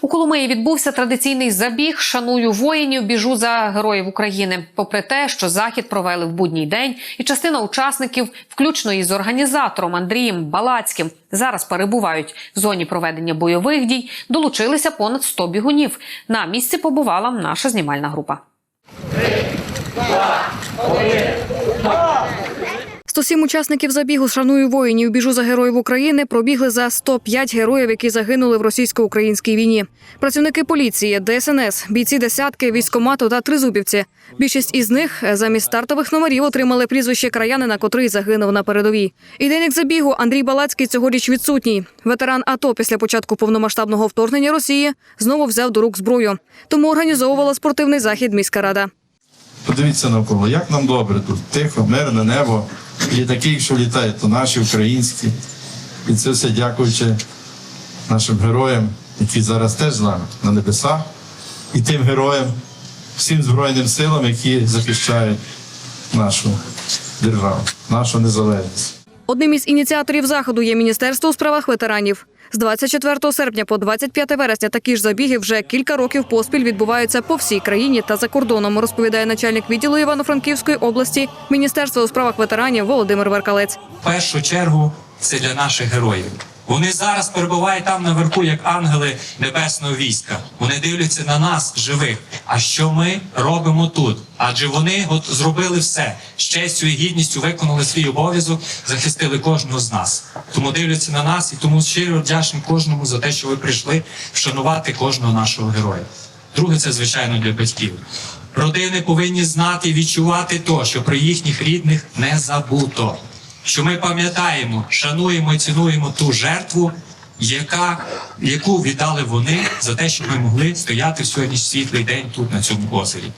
У Коломиї відбувся традиційний забіг Шаную воїнів, біжу за героїв України. Попри те, що захід провели в будній день, і частина учасників, включно із організатором Андрієм Балацьким, зараз перебувають в зоні проведення бойових дій. Долучилися понад 100 бігунів. На місці побувала наша знімальна група. 107 учасників забігу «Шаную воїнів. Біжу за героїв України пробігли за 105 героїв, які загинули в російсько-українській війні. Працівники поліції, ДСНС, бійці десятки, військомату та тризубівці. Більшість із них замість стартових номерів отримали прізвище краянина, котрий загинув на передовій. Ідейник забігу Андрій Балацький цьогоріч відсутній. Ветеран АТО після початку повномасштабного вторгнення Росії знову взяв до рук зброю. Тому організовувала спортивний захід міська рада. Подивіться навколо, як нам добре тут, тихо, мирне небо. Літаки, якщо літають, то наші українські. І це все дякуючи нашим героям, які зараз теж з нами на небесах, і тим героям, всім Збройним силам, які захищають нашу державу, нашу незалежність. Одним із ініціаторів заходу є Міністерство у справах ветеранів. З 24 серпня по 25 вересня такі ж забіги вже кілька років поспіль відбуваються по всій країні та за кордоном, розповідає начальник відділу Івано-Франківської області Міністерства у справах ветеранів Володимир Веркалець. в першу чергу це для наших героїв. Вони зараз перебувають там наверху, як ангели небесного війська. Вони дивляться на нас, живих. А що ми робимо тут? Адже вони от зробили все з честю і гідністю виконали свій обов'язок, захистили кожного з нас. Тому дивляться на нас і тому щиро вдячні кожному за те, що ви прийшли вшанувати кожного нашого героя. Друге, це звичайно для батьків. Родини повинні знати і відчувати то, що про їхніх рідних не забуто. Що ми пам'ятаємо, шануємо і цінуємо ту жертву, яка, яку віддали вони за те, щоб ми могли стояти в сьогодні світлий день тут, на цьому озері.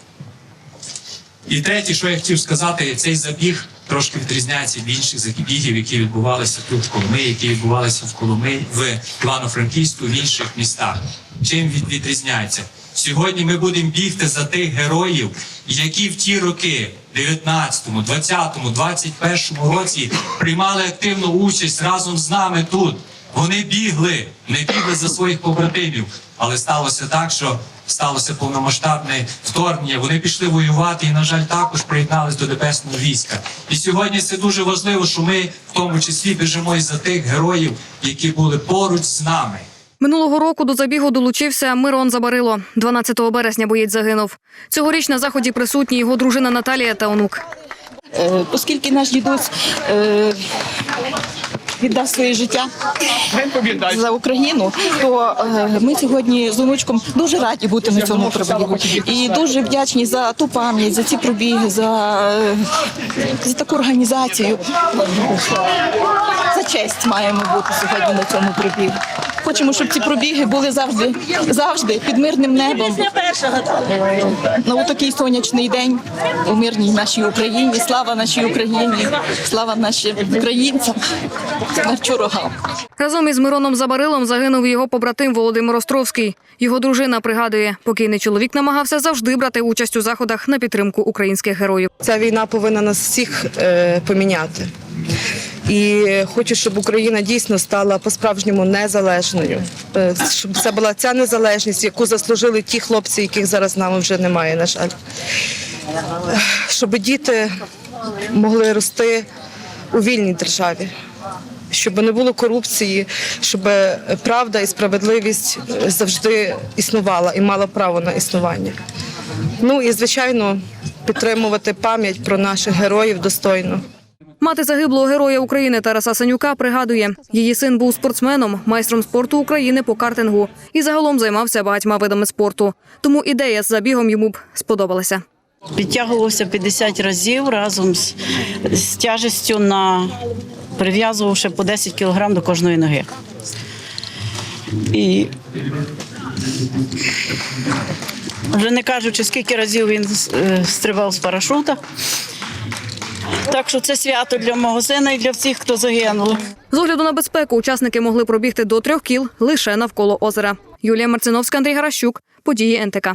І третє, що я хотів сказати, цей забіг трошки відрізняється від інших забігів, які відбувалися тут в Коломиї, які відбувалися в Коломиї, в Івано-Франківську, в інших містах. Чим від, відрізняється? Сьогодні ми будемо бігти за тих героїв, які в ті роки, 19-му, 20-му, 21-му році, приймали активну участь разом з нами тут. Вони бігли, не бігли за своїх побратимів, але сталося так, що сталося повномасштабне вторгнення. Вони пішли воювати і, на жаль, також приєднались до небесного війська. І сьогодні це дуже важливо, що ми в тому числі біжимо і за тих героїв, які були поруч з нами. Минулого року до забігу долучився Мирон Забарило. 12 березня боєць загинув. Цьогоріч на заході присутні його дружина Наталія та онук. Е, оскільки наш дідусь е, віддав своє життя за Україну, то е, ми сьогодні з онучком дуже раді бути на цьому пробігу. І дуже вдячні за ту пам'ять, за ці пробіги, за, за таку організацію. За честь маємо бути сьогодні на цьому пробігу. Хочемо, щоб ці пробіги були завжди, завжди під мирним небом. На у такий сонячний день у мирній нашій Україні. Слава нашій Україні, слава нашим українцям, ворогам. Разом із Мироном Забарилом загинув його побратим Володимир Островський. Його дружина пригадує, покійний чоловік намагався завжди брати участь у заходах на підтримку українських героїв. Ця війна повинна нас всіх е, поміняти. І хочу, щоб Україна дійсно стала по-справжньому незалежною, Е, щоб це була ця незалежність, яку заслужили ті хлопці, яких зараз з нами вже немає, на жаль. Щоб діти могли рости у вільній державі, щоб не було корупції, щоб правда і справедливість завжди існувала і мала право на існування. Ну і звичайно підтримувати пам'ять про наших героїв достойно. Мати загиблого героя України Тараса Санюка пригадує, її син був спортсменом, майстром спорту України по картингу і загалом займався багатьма видами спорту. Тому ідея з забігом йому б сподобалася. Підтягувався 50 разів разом з, з тяжестю на прив'язувавши по 10 кілограм до кожної ноги. І вже не кажучи, скільки разів він е, стрибав з парашута. Так що це свято для мого сина і для всіх, хто загинув. З огляду на безпеку учасники могли пробігти до трьох кіл лише навколо озера. Юлія Марциновська, Андрій Гаращук, події НТК.